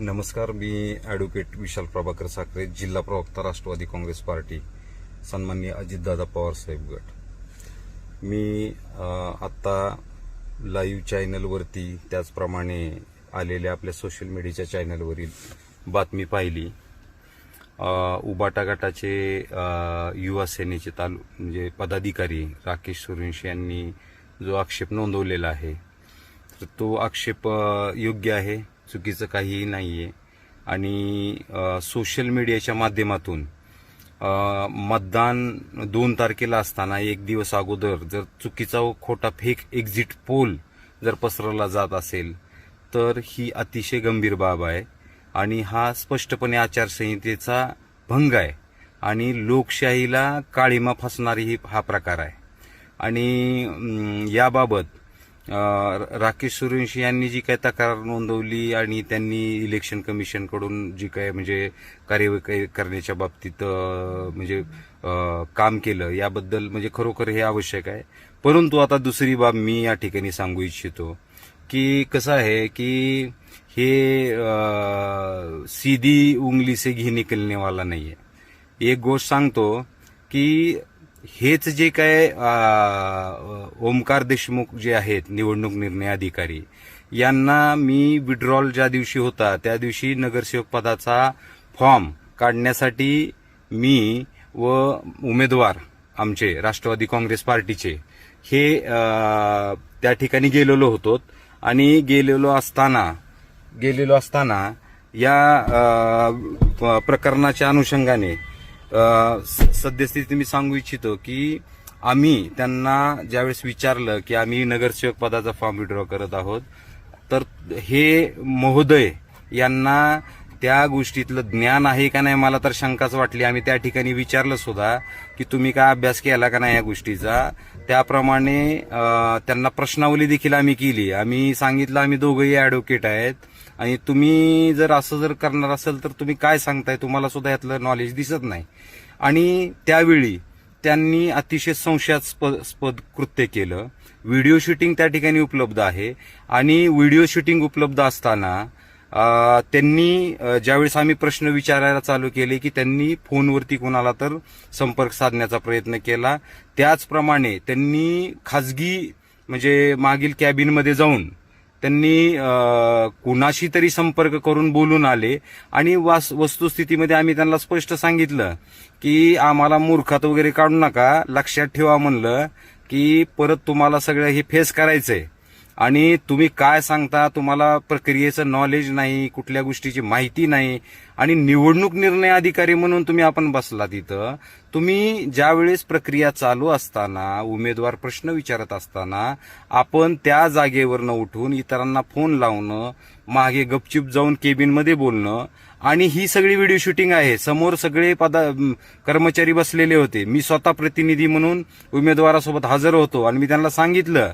नमस्कार मी ॲडव्होकेट विशाल प्रभाकर साखरे जिल्हा प्रवक्ता राष्ट्रवादी काँग्रेस पार्टी सन्माननीय अजितदादा पवार साहेब गट. मी आत्ता लाईव्ह चॅनलवरती त्याचप्रमाणे आलेल्या आपल्या सोशल मीडियाच्या चॅनलवरील बातमी पाहिली. अ, उबाटा गटाचे युवा सेनेचे तालु म्हणजे पदाधिकारी राकेश सुरेश यांनी जो आक्षेप नोंदवलेला आहे तर तो आक्षेप योग्य आहे? चुकीचं काहीही नाही आहे आणि सोशल मीडियाच्या माध्यमातून मतदान दोन तारखेला असताना एक दिवस अगोदर जर चुकीचा व खोटा फेक एक्झिट पोल जर पसरवला जात असेल तर ही अतिशय गंभीर बाब आहे. आणि हा स्पष्टपणे आचारसंहितेचा भंग आहे. आणि लोकशाहीला काळीमा फसणारी ही हा प्रकार आहे. आणि याबाबत राकेश सूर्यवंशी यांनी जी काही तक्रार नोंदवली आणि त्यांनी इलेक्शन कमिशनकडून जी काय म्हणजे कार्यवाही करण्याच्या बाबतीत म्हणजे काम केलं याबद्दल म्हणजे खरोखर हे आवश्यक आहे. परंतु आता दुसरी बाब मी या ठिकाणी सांगू इच्छितो की कसं आहे की हे सीधी उंगली से घी निकलने वाला नाहीये. एक गोष्ट सांगतो की हेच जे काय ओमकार देशमुख जे आहेत निवडणूक निर्णय अधिकारी यांना मी विड्रॉल ज्या दिवशी होता त्या दिवशी नगरसेवक पदाचा फॉर्म काढण्यासाठी मी व उमेदवार आमचे राष्ट्रवादी काँग्रेस पार्टीचे हे त्या ठिकाणी गेलेलो होतो. आणि गेलेलो असताना गेलेलो असताना या प- प्रकरणाच्या अनुषंगाने सद्यस्थिती मी सांगू इच्छितो की आम्ही त्यांना ज्यावेळेस विचारलं की आम्ही नगरसेवक पदाचा फॉर्म विड्रॉ करत आहोत तर हे महोदय यांना त्या गोष्टीतलं ज्ञान आहे का नाही मला तर शंकाच वाटली. आम्ही त्या ठिकाणी विचारलं सुद्धा की तुम्ही काय अभ्यास केला का नाही या गोष्टीचा? त्याप्रमाणे त्यांना प्रश्नावली देखील आम्ही केली. आम्ही सांगितलं आम्ही दोघंही ॲडव्होकेट आहेत. आणि तुम्ही जर असं जर करणार असेल तर तुम्ही काय सांगताय? तुम्हाला सुद्धा यातलं नॉलेज दिसत नाही. आणि त्यावेळी त्यांनी अतिशय संशयास्पद स्पद कृत्य केलं. व्हिडिओ शूटिंग त्या ठिकाणी उपलब्ध आहे. आणि व्हिडिओ शूटिंग उपलब्ध असताना त्यांनी ज्यावेळेस आम्ही प्रश्न विचारायला चालू केले की त्यांनी फोनवरती कोणाला तर संपर्क साधण्याचा प्रयत्न केला. त्याचप्रमाणे त्यांनी खाजगी म्हणजे मागील कॅबिनमध्ये जाऊन त्यांनी कुणाशी तरी संपर्क करून बोलून आले आणि वास वस्तुस्थितीमध्ये आम्ही त्यांना स्पष्ट सांगितलं की आम्हाला मूर्खात वगैरे काढू नका. लक्षात ठेवा म्हणलं की परत तुम्हाला सगळं हे फेस करायचंय. आणि तुम्ही काय सांगता तुम्हाला प्रक्रियेचं नॉलेज नाही कुठल्या गोष्टीची माहिती नाही आणि निवडणूक निर्णय अधिकारी म्हणून तुम्ही आपण बसला तिथं तुम्ही ज्यावेळेस प्रक्रिया चालू असताना उमेदवार प्रश्न विचारत असताना आपण त्या जागेवरनं उठून इतरांना फोन लावणं मागे गपचिप जाऊन केबिनमध्ये बोलणं आणि ही सगळी व्हिडिओ शूटिंग आहे. समोर सगळे पदा कर्मचारी बसलेले होते. मी स्वतः प्रतिनिधी म्हणून उमेदवारासोबत हजर होतो आणि मी त्यांना सांगितलं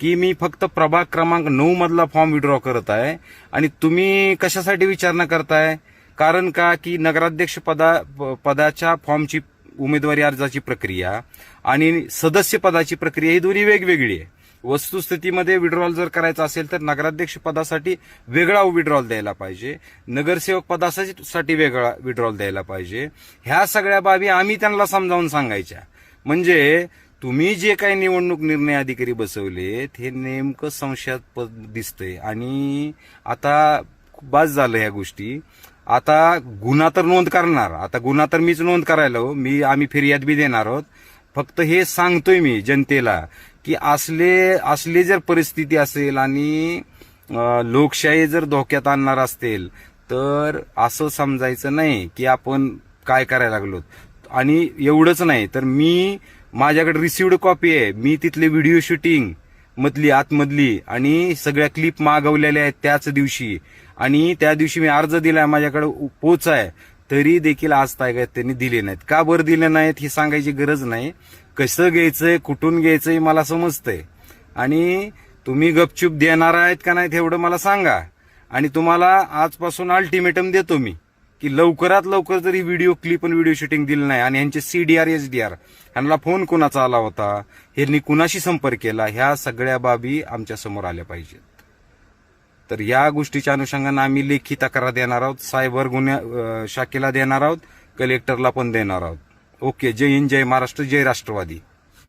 की मी फक्त प्रभाग क्रमांक नऊ मधला फॉर्म विड्रॉ करत आहे. आणि तुम्ही कशासाठी विचारणा करताय? कारण का? की नगराध्यक्ष पदा प- पदाच्या फॉर्मची उमेदवारी अर्जाची प्रक्रिया आणि सदस्य पदाची प्रक्रिया ही दोन्ही वेगवेगळी आहे. वस्तुस्थितीमध्ये विड्रॉल जर करायचा असेल तर नगराध्यक्ष पदासाठी वेगळा विड्रॉल द्यायला पाहिजे. नगरसेवक पदासाठी वेगळा विड्रॉल द्यायला पाहिजे. ह्या सगळ्या बाबी आम्ही त्यांना समजावून सांगायच्या. म्हणजे तुम्ही जे काही निवडणूक निर्णय अधिकारी बसवलेत हे नेमकं संशयास्पद दिसतंय. आणि आता बाज झालं ह्या गोष्टी. आता गुन्हा तर नोंद करणार. आता गुन्हा तर मीच नोंद करायला हो. मी आम्ही फिर्याद बी देणार आहोत. फक्त हे सांगतोय मी जनतेला की असले असले जर परिस्थिती असेल आणि लोकशाही जर धोक्यात आणणार असतील तर असं समजायचं नाही की आपण काय करायला लागलो आणि एवढंच नाही तर मी माझ्याकडे रिसिव्ड कॉपी आहे. मी तिथले व्हिडिओ शूटिंग मधली आतमधली आणि सगळ्या क्लिप मागवलेल्या आहेत त्याच दिवशी. आणि त्या दिवशी मी अर्ज दिलाय माझ्याकडे पोच आहे. तरी देखील आज तागायत त्यांनी दिले नाहीत. का बरं दिले नाहीत हे सांगायची गरज नाही. कसं घ्यायचंय कुठून घ्यायचंय मला समजतंय. आणि तुम्ही गपचूप देणार आहेत का नाहीत एवढं मला सांगा. आणि तुम्हाला आजपासून अल्टिमेटम देतो मी. की लवकरात लवकर जरी व्हिडिओ क्लिप आणि व्हिडिओ शूटिंग दिलं नाही आणि यांचे सीडीआर एस डी आर ह्यांना फोन कुणाचा आला होता? ह्यांनी कुणाशी संपर्क केला? ह्या सगळ्या बाबी आमच्यासमोर आल्या पाहिजेत. तर या गोष्टीच्या अनुषंगानं आम्ही लेखी तक्रार देणार आहोत सायबर गुन्ह्या शाखेला देणार आहोत कलेक्टरला पण देणार आहोत. ओके. जय हिंद जय महाराष्ट्र जय राष्ट्रवादी.